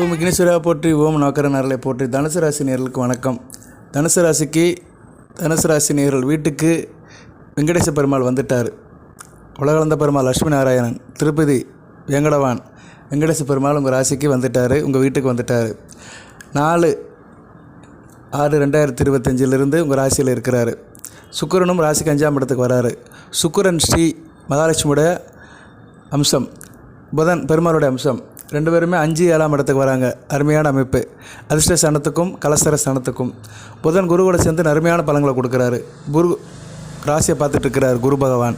ஓம் விக்னேஸ்வரா போற்றி ஓம் நோக்கரன் நரலை போற்றி. தனுசு ராசி நேர்களுக்கு வணக்கம். தனுசு ராசிக்கு தனுசு ராசி நேர்கள் வீட்டுக்கு வெங்கடேச பெருமாள் வந்துட்டார். உலகளந்த பெருமாள் லட்சுமி நாராயணன் திருப்பதி வெங்கடவான் வெங்கடேச பெருமாள் உங்கள் ராசிக்கு வந்துட்டார் உங்கள் வீட்டுக்கு வந்துட்டார். நாலு ஆறு ரெண்டாயிரத்தி இருபத்தஞ்சிலிருந்து உங்கள் ராசியில் இருக்கிறார். சுக்கரனும் ராசிக்கு அஞ்சாம் இடத்துக்கு வராரு. சுக்கரன் ஸ்ரீ மகாலட்சுமியோட அம்சம் புதன் பெருமாளுடைய அம்சம். ரெண்டு பேருமே அஞ்சு ஏழாம் இடத்துக்கு வராங்க. அருமையான அமைப்பு. அதிர்ஷ்ட ஸ்தானத்துக்கும் கலசர ஸ்தானத்துக்கும். புதன் குருவோட சேர்ந்து அருமையான பலங்களை கொடுக்குறாரு. குரு ராசியை பார்த்துட்ருக்கிறார் குரு பகவான்.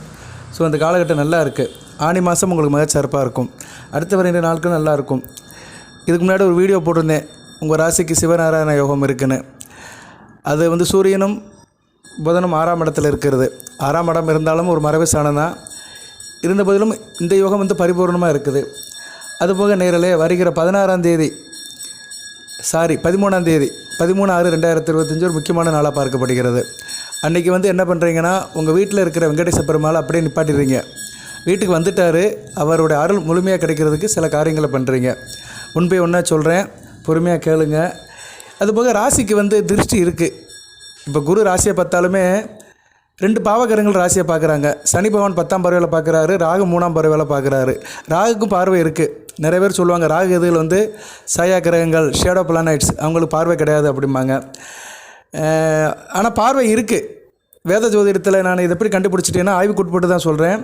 ஸோ அந்த காலகட்டம் நல்லா இருக்குது ஆனி மாதம் உங்களுக்கு மிகச்சிறப்பாக இருக்கும். அடுத்த வர ரெண்டு நாட்கள் நல்லா இருக்கும். இதுக்கு முன்னாடி ஒரு வீடியோ போட்டிருந்தேன். உங்கள் ராசிக்கு சிவநாராயண யோகம் இருக்குன்னு. அது வந்து சூரியனும் புதனும் ஆறாம் இடத்துல இருக்கிறது. ஆறாம் இடம் இருந்தாலும் ஒரு மரபு சாணம் தான் இருந்த போதிலும் இந்த யோகம் வந்து பரிபூர்ணமாக இருக்குது. அதுபோக நேரலே வருகிற பதினாறாம் தேதி சாரி பதிமூணாம் தேதி பதிமூணு ஆறு ரெண்டாயிரத்தி இருபத்தஞ்சி ஒரு முக்கியமான நாளாக பார்க்கப்படுகிறது. அன்றைக்கி வந்து என்ன பண்ணுறீங்கன்னா உங்கள் வீட்டில் இருக்கிற வெங்கடேச பெருமாள் அப்படியே நிப்பாட்டிடுறீங்க. வீட்டுக்கு வந்துட்டார் அவருடைய அருள் முழுமையாக கிடைக்கிறதுக்கு சில காரியங்களை பண்ணுறீங்க முன்பே ஒன்றா சொல்கிறேன் பொறுமையாக கேளுங்க. அதுபோக ராசிக்கு வந்து திருஷ்டி இருக்குது இப்போ குரு ராசியை பார்த்தாலுமே ரெண்டு பாவகரங்கள் ராசியை பார்க்குறாங்க. சனி பகவான் பத்தாம் பறவையில் பார்க்குறாரு ராகு மூணாம் பறவையில் பார்க்குறாரு. ராகுக்கும் பார்வை இருக்குது நிறைய பேர் சொல்லுவாங்க ராகு எதுகள் வந்து சாயா கிரகங்கள் ஷேடோ பிளானட்ஸ் அவங்களுக்கு பார்வை கிடையாது அப்படிம்பாங்க. ஆனால் பார்வை இருக்குது வேத ஜோதிடத்தில் நான் இதை எப்படி கண்டுபிடிச்சிட்டேன்னா ஆய்வுக்குட்பட்டு தான் சொல்கிறேன்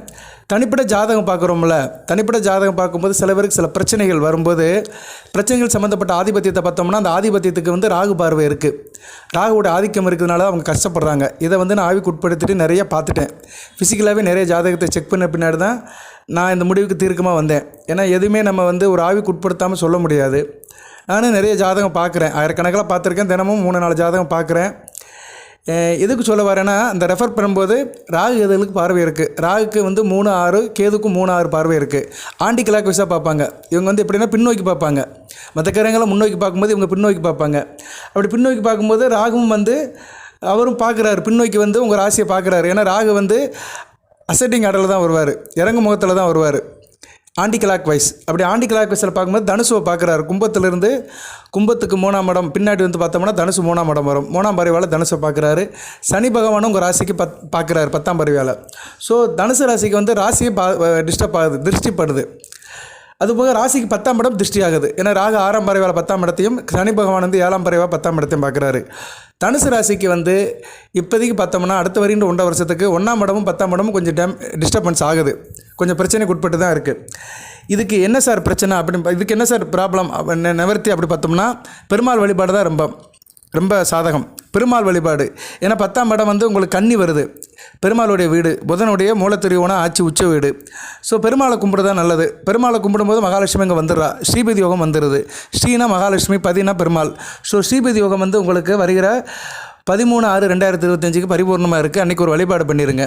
தனிப்பட்ட ஜாதகம் பார்க்குறோம்ல தனிப்பட்ட ஜாதகம் பார்க்கும்போது சில பேருக்கு சில பிரச்சனைகள் வரும்போது பிரச்சனைகள் சம்மந்தப்பட்ட ஆதிபத்தியத்தை பார்த்தோம்னா அந்த ஆதிபத்தியத்துக்கு வந்து ராகு பார்வை இருக்குது ராகுவோட ஆதிக்கம் இருக்கிறதுனால அவங்க கஷ்டப்படுறாங்க. இதை வந்து நான் ஆய்வுக்குட்படுத்திட்டு நிறைய பார்த்துட்டேன். ஃபிசிக்கலாகவே நிறைய ஜாதகத்தை செக் பண்ண பின்னாடி தான் நான் இந்த முடிவுக்கு தீர்க்கமாக வந்தேன். ஏன்னா எதுவுமே நம்ம வந்து ஒரு ஆவிக்கு உட்படுத்தாமல் சொல்ல முடியாது. நானும் நிறைய ஜாதகம் பார்க்குறேன். ஆயிரக்கணக்கில் பார்த்துருக்கேன். தினமும் மூணு நாலு ஜாதகம் பார்க்குறேன். எதுக்கு சொல்ல வரேன்னா அந்த ரெஃபர் பண்ணும்போது ராகு எதுகளுக்கு பார்வை இருக்குது ராகுக்கு வந்து மூணு ஆறு கேதுக்கும் மூணு ஆறு பார்வை இருக்குது ஆண்டி கிளாக் விசா பார்ப்பாங்க. இவங்க வந்து எப்படின்னா பின்னோக்கி பார்ப்பாங்க. மற்ற கிரகங்களை முன்னோக்கி பார்க்கும்போது இவங்க பின்னோக்கி பார்ப்பாங்க. அப்படி பின்னோக்கி பார்க்கும்போது ராகுவும் வந்து அவரும் பார்க்குறாரு. பின்னோக்கி வந்து உங்கள் ராசியை பார்க்குறாரு. ஏன்னா ராகு வந்து அசெட்டிங் ஆர்டரில் தான் வருவார். இறங்கு முகத்தில் தான் வருவார். ஆண்டி கிளாக் வைஸ் அப்படி ஆண்டி கிளாக் வைஸில் பார்க்கும்போது தனுசுவை பார்க்குறாரு. கும்பத்திலிருந்து கும்பத்துக்கு மூணாம் இடம். பின்னாடி வந்து பார்த்தோம்னா தனுசு மூணாம் இடம் வரும். மூணாம் பறவையால் தனுசை பார்க்குறாரு. சனி பகவானும் உங்கள் ராசிக்கு பத் பார்க்குறாரு பத்தாம் பறவையால் ஸோ தனுசு ராசிக்கு வந்து ராசியை பா டிஸ்டர்ப் ஆகுது திருஷ்டிப்படுது. அதுபோக ராசிக்கு பத்தாம் இடம் திருஷ்டி ஆகுது ஏன்னா ராக ஆறாம் பறவையால் பத்தாம் இடத்தையும் சனி பகவான் வந்து ஏழாம் பறவையாக பத்தாம் இடத்தையும் பார்க்குறாரு. தனுசு ராசிக்கு வந்து இப்போதைக்கு பார்த்தோம்னா அடுத்த வரின்ற ஒன்றரை வருஷத்துக்கு ஒன்றாம் இடமும் பத்தாம் இடமும் கொஞ்சம் டேம் டிஸ்டர்பன்ஸ் ஆகுது. கொஞ்சம் பிரச்சனைக்கு உட்பட்டு தான் இருக்குது இதுக்கு என்ன சார் பிரச்சனை அப்படின்னு இதுக்கு என்ன சார் ப்ராப்ளம் நிவர்த்தி அப்படி பார்த்தோம்னா பெருமாள் வழிபாடு தான் ரொம்ப. ரொம்ப சாதகம். பெருமாள் வழிபாடு. ஏன்னா பத்தாம் இடம் வந்து உங்களுக்கு கன்னி வருது. பெருமாளுடைய வீடு. புதனுடைய மூலத்திரியோனா ஆட்சி உச்ச வீடு. ஸோ பெருமாளை கும்பிடுறது தான் நல்லது. பெருமாளை கும்பிடும்போது மகாலட்சுமி இங்கே வந்துடுறா. ஸ்ரீபதி யோகம் வந்துடுது ஸ்ரீனா மகாலட்சுமி பதினா பெருமாள். ஸோ ஸ்ரீபதி யோகம் வந்து உங்களுக்கு வருகிற பதிமூணு ஆறு ரெண்டாயிரத்தி இருபத்தஞ்சுக்கு பரிபூர்ணமாக இருக்குது அன்றைக்கி ஒரு வழிபாடு பண்ணிடுங்க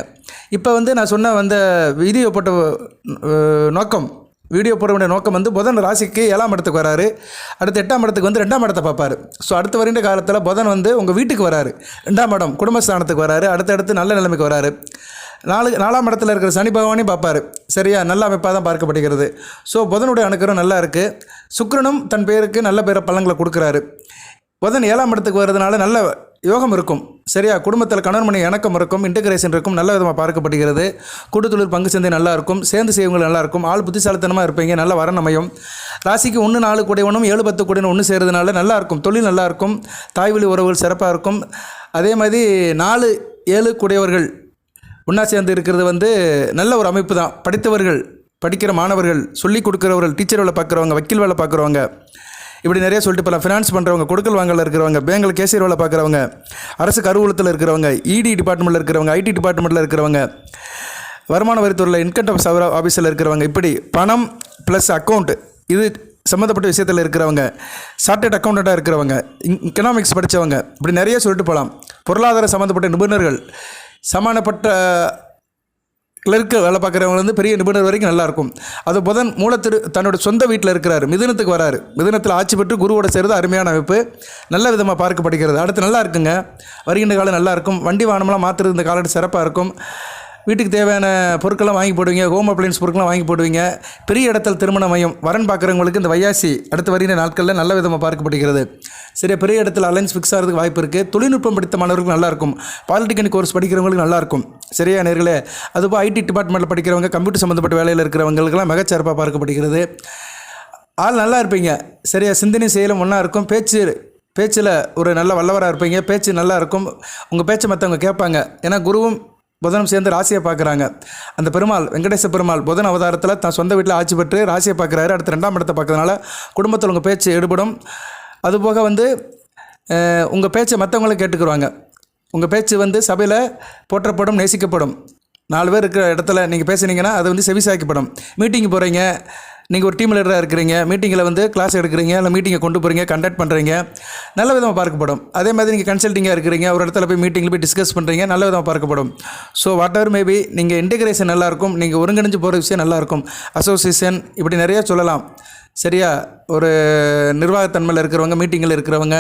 இப்போ வந்து நான் சொன்ன வந்த வீடியோ போட்ட நோக்கம் வீடியோ போட நோக்கம் வந்து புதன் ராசிக்கு ஏழாம் இடத்துக்கு வராரு. அடுத்து எட்டாம் இடத்துக்கு வந்து ரெண்டாம் இடத்தை பார்ப்பாரு. ஸோ அடுத்து வருகின்ற காலத்தில் புதன் வந்து உங்கள் வீட்டுக்கு வராரு. ரெண்டாம் இடம் குடும்பஸ்தானத்துக்கு வராரு. அடுத்தடுத்து நல்ல நிலைமைக்கு வராரு. நாலு நாலாம் இடத்துல இருக்கிற சனி பகவானையும் பார்ப்பாரு. சரியா? நல்ல அமைப்பாக தான் பார்க்கப்படுகிறது. ஸோ புதனுடைய அணுக்கரும் நல்லா இருக்குது சுக்கரனும் தன் பேருக்கு நல்ல பேர பலன்களை கொடுக்குறாரு. புதன் ஏழாம் இடத்துக்கு வர்றதுனால நல்ல யோகம் இருக்கும். சரியா? குடும்பத்தில் கணவன் மணி இணக்கம் இருக்கும். இன்டகிரேஷன் இருக்கும். நல்ல விதமாக பார்க்கப்படுகிறது. கூட்டுத்தொழில் பங்கு சந்தை நல்லா இருக்கும். சேர்ந்து செய்வங்கள் நல்லா இருக்கும். ஆள் புத்திசாலித்தனமாக இருப்பீங்க. நல்ல வரன் அமையும். ராசிக்கு ஒன்று நாலு கூடையவனும் ஏழு பத்து கூடையனும் ஒன்று சேர்றதுனால நல்லா இருக்கும். தொழில் நல்லா இருக்கும். தாய்வழி உறவுகள் சிறப்பாக இருக்கும். அதே மாதிரி நாலு ஏழு கூடையவர்கள் ஒன்றா சேர்ந்து இருக்கிறது வந்து நல்ல ஒரு அமைப்பு தான். படித்தவர்கள் படிக்கிற மாணவர்கள் சொல்லிக் கொடுக்குறவர்கள் டீச்சர் வேலை பார்க்குறவங்க வக்கீல் வேலை பார்க்குறவங்க இப்படி நிறைய சொல்லிட்டு போகலாம் ஃபினான்ஸ் பண்ணுறவங்க கொடுக்கல் வாங்கல இருக்கிறவங்க பேங்கில் கேசியர் வேலை பார்க்குறவங்க அரசு கருவூலத்தில் இருக்கிறவங்க இடி டிபார்ட்மெண்ட்டில் இருக்கிறவங்க ஐடி டிபார்ட்மெண்ட்டில் இருக்கிறவங்க வருமான வரித்துறையில் இன்கம் டேக்ஸ் ஆஃபீஸில் இருக்கிறவங்க இப்படி பணம் ப்ளஸ் அக்கௌண்ட் இது சம்மந்தப்பட்ட விஷயத்தில் இருக்கிறவங்க சார்ட்டட் அக்கௌண்டண்ட்டாக இருக்கிறவங்க எக்கனாமிக்ஸ் படித்தவங்க இப்படி நிறைய சொல்லிட்டு போகலாம் பொருளாதார சம்மந்தப்பட்ட நிபுணர்கள் சமானப்பட்ட கிளர்க்கு வேலை பார்க்குறவங்க வந்து பெரிய நிபுணர் வரைக்கும் நல்லாயிருக்கும். அது புதன் மூலத்திரு தன்னோட சொந்த வீட்டில் இருக்கிறாரு. மிதுனத்துக்கு வராரு. மிதுனத்தில் ஆட்சி பெற்று குருவோட சேர்ந்து அருமையான அமைப்பு. நல்ல விதமாக பார்க்கப்படுகிறது. அடுத்து நல்லா இருக்குங்க. வருகின்ற காலம் நல்லாயிருக்கும் வண்டி வாகனம்லாம் மாற்றுறது இந்த காலம் சிறப்பாக இருக்கும். வீட்டுக்கு தேவையான பொருட்கள்லாம் வாங்கி போடுவீங்க ஹோம் அப்ளைன்ஸ் பொருட்கள்லாம் வாங்கி போடுவீங்க. பெரிய இடத்தில் திருமண மையம் வரன் பார்க்குறவங்களுக்கு இந்த வையாசி அடுத்து வருகிற நாட்களில் நல்ல விதமாக பார்க்கப்படுகிறது. சரியா பெரிய இடத்துல அலைன்ஸ் ஃபிக்ஸ் ஆகிறதுக்கு வாய்ப்பு இருக்குது தொழில்நுட்பம் படித்த மாணவர்களுக்கு நல்லாயிருக்கும் பாலிடெக்னிக் கோர்ஸ் படிக்கிறவங்களுக்கு நல்லாயிருக்கும் சரியா நேர்களே? அதுபோல் ஐடி டிபார்ட்மெண்ட்டில் படிக்கிறவங்க கம்ப்யூட்டர் சம்மந்தப்பட்ட வேலையில் இருக்கிறவங்களுக்கெல்லாம் மிகச்சிறப்பாக பார்க்கப்படுகிறது. ஆள் நல்லா இருப்பீங்க. சரியா சிந்தனை செயலும் ஒன்றா இருக்கும். பேச்சு பேச்சில் ஒரு நல்ல வல்லவராக இருப்பீங்க. பேச்சு நல்லா இருக்கும். உங்கள் பேச்சை மற்றவங்க கேட்பாங்க. ஏன்னா குருவும் புதனும் சேர்ந்து ராசியை பார்க்குறாங்க. அந்த பெருமாள் வெங்கடேச பெருமாள் புதன் அவதாரத்தில் தான் சொந்த வீட்டில் ஆட்சி பெற்று ராசியை பார்க்குறாரு. அடுத்து ரெண்டாம் இடத்தை பார்க்கறதுனால குடும்பத்தில் உங்கள் பேச்சு ஈடுபடும் அதுபோக வந்து உங்கள் பேச்சை மற்றவங்களும் கேட்டுக்குருவாங்க. உங்கள் பேச்சு வந்து சபையில் போற்றப்படும் நேசிக்கப்படும். நாலு பேர் இருக்கிற இடத்துல நீங்கள் பேசுனீங்கன்னா அது வந்து செவிசாய்க்கப்படும். மீட்டிங் போகிறீங்க நீங்கள் ஒரு டீம் லீடராக இருக்கிறீங்க மீட்டிங்கில் வந்து கிளாஸ் எடுக்கிறீங்க இல்லை மீட்டிங்கை கொண்டு போகிறீங்க கண்டக்ட் பண்ணுறீங்க நல்ல விதமாக பார்க்கப்படும். அதே மாதிரி நீங்கள் கன்சல்ட்டிங்காக இருக்கிறீங்க ஒரு இடத்துல போய் மீட்டிங்கில் போய் டிஸ்கஸ் பண்ணுறீங்க நல்ல விதமாக பார்க்கப்படும். ஸோ வாட் எவர் மேபி நீங்கள் இன்டிகிரேஷன் நல்லாயிருக்கும் நீங்கள் ஒருங்கிணைஞ்சு போகிற விஷயம் நல்லாயிருக்கும் அசோசியேஷன் இப்படி நிறையா சொல்லலாம். சரியா? ஒரு நிர்வாகத்தன்மையில் இருக்கிறவங்க மீட்டிங்கில் இருக்கிறவங்க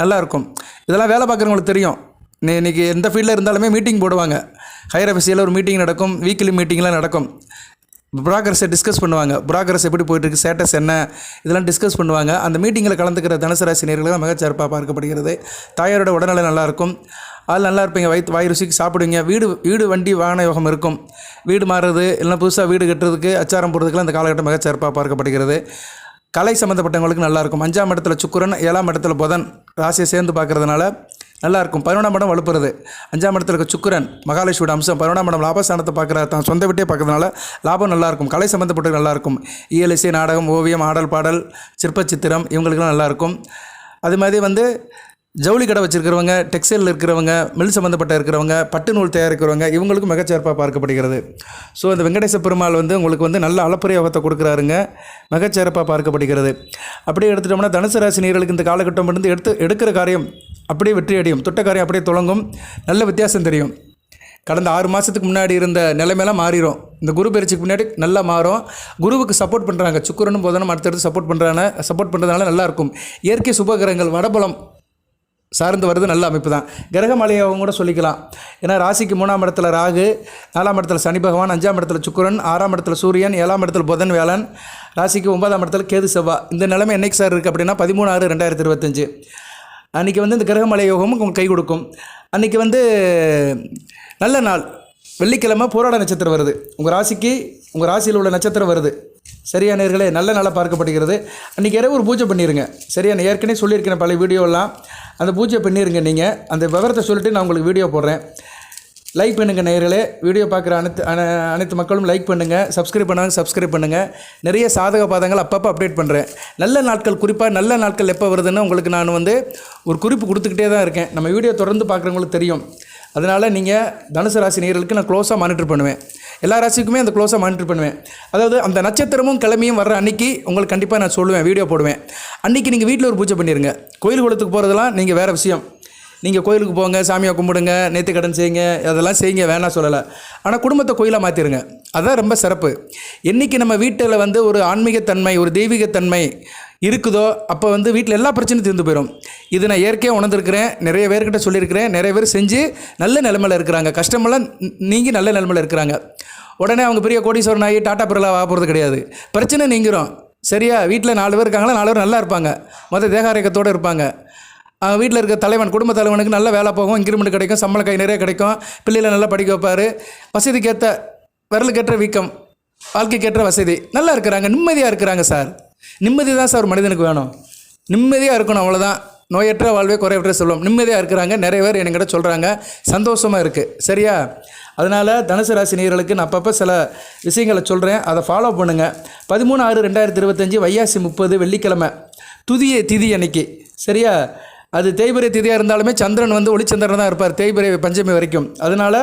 நல்லாயிருக்கும் இதெல்லாம் வேலை பார்க்குறவங்களுக்கு தெரியும். நீ இன்றைக்கி எந்த ஃபீல்டில் இருந்தாலுமே மீட்டிங் போடுவாங்க. ஹையர் அஃபிஷியலில் ஒரு மீட்டிங் நடக்கும் வீக்லி மீட்டிங்லாம் நடக்கும். ப்ராக்ரஸை டிஸ்கஸ் பண்ணுவாங்க. ப்ராக்ரஸ் எப்படி போயிட்டுருக்கு ஸ்டேட்டஸ் என்ன இதெல்லாம் டிஸ்கஸ் பண்ணுவாங்க. அந்த மீட்டிங்கில் கலந்துக்கிற தனுசராசி ராசி தான் மிகச்சிறப்பாக பார்க்கப்படுகிறது. தாயாரோட உடல்நிலை நல்லாயிருக்கும் அது நல்லா இருப்பீங்க. வயிற்று வாய் ருசிக்கு சாப்பிடுவீங்க. வீடு வீடு வண்டி வாகன யோகம் இருக்கும். வீடு மாறுறது இல்லைனா புதுசாக வீடு கட்டுறதுக்கு அச்சாரம் போடுறதுக்குலாம் அந்த காலகட்டம் மிகச்சிறப்பாக பார்க்கப்படுகிறது. கலை சம்மந்தப்பட்டவங்களுக்கு நல்லாயிருக்கும் அஞ்சாம் இடத்துல சுக்கிரன் ஏழாம் இடத்துல புதன் ராசியை சேர்ந்து பார்க்குறதுனால நல்லாயிருக்கும். பதினொன்றாம் இடம் வலுப்புறது. அஞ்சாம் இடத்துல இருக்க சுக்கரன் மகாலட்சுமியோட அம்சம். பதினொன்றாம் இடம் லாபஸ்தானத்தை பார்க்குற தான் சொந்த வீட்டே பார்க்கறதுனால லாபம் நல்லாயிருக்கும். கலை சம்மந்தப்பட்டது நல்லாயிருக்கும். இயலிசை நாடகம் ஓவியம் ஆடல் பாடல் சிற்ப சித்திரம் இவங்களுக்குலாம் நல்லாயிருக்கும். அது மாதிரி வந்து ஜவுளி கடை வச்சுருக்கிறவங்க டெக்ஸ்டைலில் இருக்கிறவங்க மில் சம்மந்தப்பட்ட இருக்கிறவங்க பட்டு நூல் தயாரிக்கிறவங்க இவங்களுக்கும் மிகச்சிறப்பாக பார்க்கப்படுகிறது. ஸோ இந்த வெங்கடேச பெருமாள் வந்து உங்களுக்கு வந்து நல்ல அளப்பரிய யோகத்தை கொடுக்குறாருங்க. மிகச்சிறப்பாக பார்க்கப்படுகிறது. அப்படியே எடுத்துட்டோம்னா தனுசு ராசி நீர்களுக்கு இந்த காலகட்டம் இருந்து எடுத்து எடுக்கிற காரியம் அப்படியே வெற்றி அடையும். தொட்ட அப்படியே தொடங்கும் நல்ல வித்தியாசம் தெரியும். கடந்த ஆறு மாதத்துக்கு முன்னாடி இருந்த நிலைமையெல்லாம் மாறிடும் இந்த குரு பயிற்சிக்கு முன்னாடி நல்லா மாறும். குருவுக்கு சப்போர்ட் பண்ணுறாங்க சுக்கரனும் போதனும் அடுத்தடுத்து சப்போர்ட் பண்ணுறாங்க சப்போர்ட் பண்ணுறதுனால நல்லாயிருக்கும் இயற்கை சுபகிரகங்கள் வடபலம் சார்ந்து வருது நல்ல அமைப்பு தான். கிரகமலையாகவும் கூட சொல்லிக்கலாம். ஏன்னா ராசிக்கு மூணாம் இடத்துல ராகு நாலாம் இடத்துல சனி பகவான் அஞ்சாம் இடத்துல சுக்கரன் ஆறாம் இடத்துல சூரியன் ஏழாம் இடத்துல புதன் வேலன். ராசிக்கு ஒன்பதாம் இடத்துல கேது செவ்வா. இந்த நிலைமை என்னைக்கு சார் இருக்குது அப்படின்னா பதிமூணு ஆறு ரெண்டாயிரத்தி இருபத்தஞ்சு. அன்றைக்கி வந்து இந்த கிரகமலை யோகமும் உங்களுக்கு கை கொடுக்கும். அன்றைக்கி வந்து நல்ல நாள். வெள்ளிக்கிழமை போராட நட்சத்திரம் வருது. உங்கள் ராசிக்கு உங்கள் ராசியில் உள்ள நட்சத்திரம் வருது. சரியா நேர்களே நல்ல நாளாக பார்க்கப்படுகிறது. அன்றைக்கி இரவு ஒரு பூஜை பண்ணிடுங்க சரியா நான் ஏற்கனவே சொல்லியிருக்கிறேன் பல வீடியோலாம் அந்த பூஜை பண்ணிடுங்க நீங்கள் அந்த விவரத்தை சொல்லிட்டு நான் உங்களுக்கு வீடியோ போடுறேன். லைக் பண்ணுங்கள் நேயர்களே. வீடியோ பார்க்குற அனைத்து அனைத்து மக்களும் லைக் பண்ணுங்கள் சப்ஸ்கிரைப் பண்ணாங்க சப்ஸ்கிரைப் பண்ணுங்கள் நிறைய சாதக பாதங்கள் அப்பப்போ அப்டேட் பண்ணுறேன் நல்ல நாட்கள் குறிப்பாக நல்ல நாட்கள் எப்போ வருதுன்னு உங்களுக்கு நான் வந்து ஒரு குறிப்பு கொடுத்துக்கிட்டே தான் இருக்கேன். நம்ம வீடியோ தொடர்ந்து பார்க்குறவங்களுக்கு தெரியும். அதனால் நீங்கள் தனுசு ராசி நேர்களுக்கு நான் க்ளோஸாக மானிட்டர் பண்ணுவேன். எல்லா ராசிக்குமே அந்த க்ளோஸாக மானிட்டர் பண்ணுவேன். அதாவது அந்த நட்சத்திரமும் கிழமையும் வர்ற அன்றைக்கி உங்களுக்கு கண்டிப்பாக நான் சொல்லுவேன் வீடியோ போடுவேன். அன்றைக்கி நீங்கள் வீட்டில் ஒரு பூஜை பண்ணிடுங்க கோயில் குளத்துக்கு போகிறதெல்லாம் நீங்கள் வேறு விஷயம். நீங்கள் கோயிலுக்கு போங்க சாமியை கும்பிடுங்க நேற்று கடன் செய்யுங்க அதெல்லாம் செய்யுங்க வேணாம் சொல்லலை. ஆனால் குடும்பத்தை கோயிலாக மாற்றிடுங்க அதுதான் ரொம்ப சிறப்பு. என்றைக்கு நம்ம வீட்டில் வந்து ஒரு ஆன்மீகத்தன்மை ஒரு தெய்வீகத்தன்மை இருக்குதோ அப்போ வந்து வீட்டில் எல்லா பிரச்சனையும் தீர்ந்து போயிடும் இது நான் இயற்கையாக உணர்ந்துருக்கிறேன் நிறைய பேர்கிட்ட சொல்லியிருக்கிறேன் நிறைய பேர் செஞ்சு நல்ல நிலமையில் இருக்கிறாங்க. கஷ்டமெல்லாம் நீங்கி நல்ல நிலமையில் இருக்கிறாங்க. உடனே அவங்க பெரிய கோடீஸ்வரன் ஆகி டாட்டா பிறலா ஆக போகிறது கிடையாது. பிரச்சனை நீங்கிறோம் சரியா வீட்டில் நாலு பேர் இருக்காங்களா நாலு பேர் நல்லா இருப்பாங்க. மொதல் தேகாரேக்கத்தோடு இருப்பாங்க. வீட்டில் இருக்க தலைவன் குடும்ப தலைவனுக்கு நல்ல வேலை போகும் இன்க்ரிமெண்ட் கிடைக்கும் சம்பளம் கை நிறைய கிடைக்கும் பிள்ளைகளை நல்லா படிக்க வைப்பார். வசதிக்கேற்ற விரலுக்கேற்ற வீக்கம் வாழ்க்கைக்கேற்ற வசதி. நல்லா இருக்கிறாங்க நிம்மதியாக இருக்கிறாங்க சார். நிம்மதி தான் சார் ஒரு மனிதனுக்கு வேணும். நிம்மதியாக இருக்கணும் அவ்வளோதான் நோயற்ற வாழ்வே குறையற்ற செல்வம் நிம்மதியாக இருக்கிறாங்க நிறைய பேர் என்கிட்ட சொல்கிறாங்க சந்தோஷமாக இருக்குது சரியா? அதனால் தனுசு ராசி நேர்களுக்கு நான் அப்பப்போ சில விஷயங்களை சொல்கிறேன் அதை ஃபாலோ பண்ணுங்கள் பதிமூணு ஆறு ரெண்டாயிரத்தி இருபத்தஞ்சி வையாசி முப்பது வெள்ளிக்கிழமை. துதிய திதி அன்னைக்கு சரியா? அது தேய்பிரை திதியாக இருந்தாலுமே சந்திரன் வந்து ஒளிச்சந்திரன் தான் இருப்பார் தேய்பிரை பஞ்சமி வரைக்கும். அதனால்